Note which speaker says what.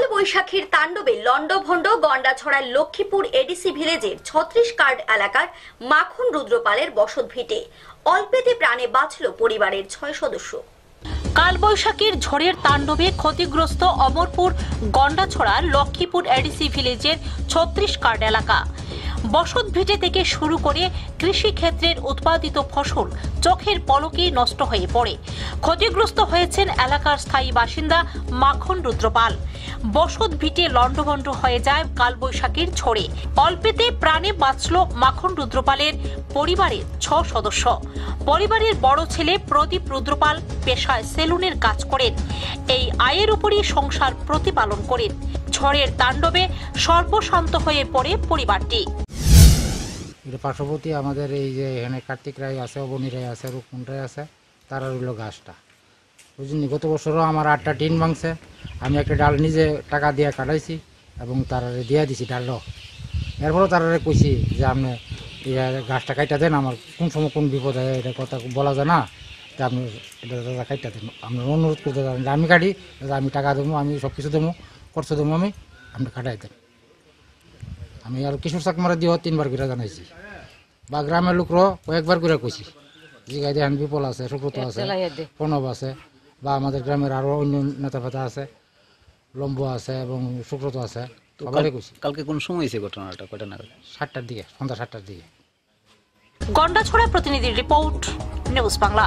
Speaker 1: কাল বৈশাখীর তাণ্ডবে লন্ডভন্ড গন্ডাছড়ার লক্ষ্মীপুর এডিসি ভিলেজের ছত্রিশ কার্ড এলাকার মাখন রুদ্রপালের বসত ভিটে। অল্পেতে প্রাণে বাঁচল পরিবারের ছয় সদস্য।
Speaker 2: কালবৈশাখীর ঝড়ের তাণ্ডবে ক্ষতিগ্রস্ত অমরপুর গন্ডাছড়ার লক্ষ্মীপুর এডিসি ভিলেজের ছত্রিশ কার্ড এলাকা। বসত ভিটে থেকে শুরু করে কৃষি ক্ষেত্রের উৎপাদিত ফসল চোখের পলকেই নষ্ট হয়ে পড়ে। ক্ষতিগ্রস্ত হয়েছেন এলাকার স্থায়ী বাসিন্দা মাখন রুদ্রপাল। বসত ভিটে লণ্ডভণ্ড হয়ে যায় কালবৈশাখীর ঝড়ে। অল্পেতে প্রাণে বাঁচল মাখন রুদ্রপালের পরিবারের ছ সদস্য। পরিবারের বড় ছেলে প্রদীপ রুদ্রপাল পেশায় সেলুনের কাজ করেন। এই আয়ের উপরই সংসার প্রতিপালন করেন। ঝড়ের তাণ্ডবে সর্বশান্ত হয়ে পড়ে পরিবারটি।
Speaker 3: এটা পার্শ্ববর্তী আমাদের এই যে এখানে কার্তিক রায় আছে, অবনী রায় আছে রূপমন রায় আছে, তারা রইল গাছটা। বুঝলি গত বছরও আমার আটটা টিন ভাঙছে। আমি একটা ডাল নিজে টাকা দিয়ে কাটাইছি এবং তারা দিয়ে দিছি ডালও এরপরেও তারা কইছি যে আপনি গাছটা কাইটা দেন, আমার কোন সময় কোন বিপদ হয় এটা কথা বলা যায় না। তা আপনি এটা দাদা কাইটা দেন। আপনার অনুরোধ করতে আমি কাটি, দাদা আমি টাকা দেবো, আমি সব কিছু দেবো, খরচ দেবো আমি, আপনি কাটাই দেন। আমি আর কিশোর চাকমারা দিয়েও তিনবার করে জানাইছি। বা গ্রামের লোকরও কয়েকবার করে কইছি জিগাই দেহান বিপল আছে সুব্রত আছে প্রণব আছে বা আমাদের গ্রামের আরও অন্য নেতা ফেতা আছে লম্বু আছে এবং সুব্রত আছে সবাই কইছি
Speaker 4: কালকে কোন সময় হয়েছে ঘটনাটা? কটা নাগাদ?
Speaker 3: সাতটার দিকে সন্ধ্যা সাতটার দিকে।
Speaker 2: গন্ডাছড়া প্রতিনিধির রিপোর্ট নিউজ বাংলা।